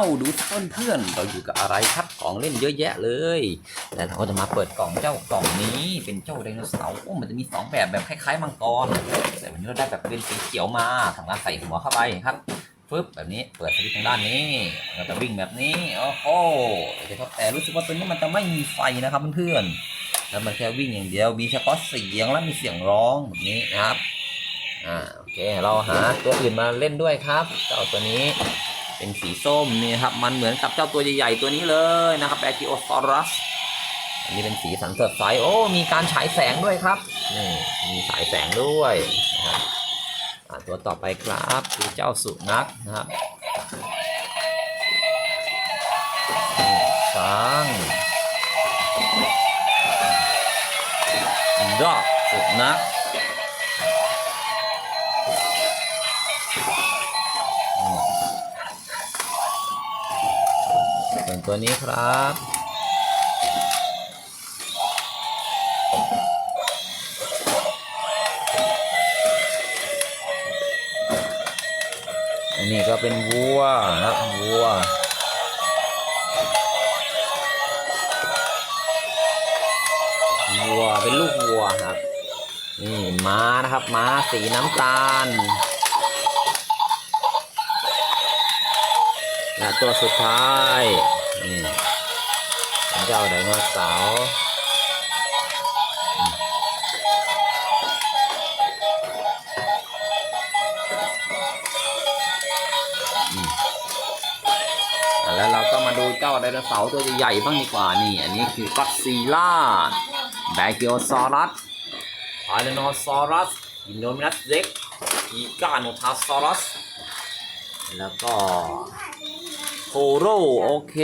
าดูเพื่อนเพื่อนๆเราอยู่กับอะไรครับของเล่นเยอะแยะเลย แต่เราก็จะมาเปิดกล่องเจ้ากล่องนี้เป็นเจ้าไดโนเสาร์โอ้มันจะมีสองแบบแบบคล้ายๆมังกรแต่วันนี้เราได้แบบเป็นสีเขียวมาทำการใส่หัวเข้าไปครับฟึบแบบนี้เปิดสวิตช์ทางด้านนี้เราจะวิ่งแบบนี้โอ้โหแต่แต่รู้สึกว่าตัวนี้มันจะไม่มีไฟนะครับเพื่อนๆแล้วมันแค่วิ่งอย่างเดียวมีเฉพาะเสียงและมีเสียงร้องแบบนี้นะครับอ่าโอเคเราหาตัวอื่นมาเล่นด้วยครับเจ้าตัวนี้ เป็นสีส้มนี่ครับมันเหมือนกับเจ้าตัวใหญ่ๆตัวนี้เลยนะครับแบคิโอซอรัสอันนี้เป็นสีสันสดใสโอ้มีการฉายแสงด้วยครับนี่มีฉายแสงด้วยนะครับตัวต่อไปครับคือเจ้าสุนัขนะครับนี่ช้างดอกสุนัข ส่วนตัวนี้ครับ อันนี้ก็เป็นวัวนะวัววัวเป็นลูกวัวครับ นี่ม้านะครับ ม้าสีน้ำตาลและตัวสุดท้าย นี่เป็นเจ้าไดโนเสาร์อืมแล้วเราก็มาดูเจ้าไดโนเสาร์ตัวใหญ่บ้างดีกว่านี่ อันนี้คือก็ซีล่าแบกิโอซอรัสไทรนโนซอรัสอินโดมินัสเร็กอีกาโนทาซอรัส แล้วก็ โทโร่โอเค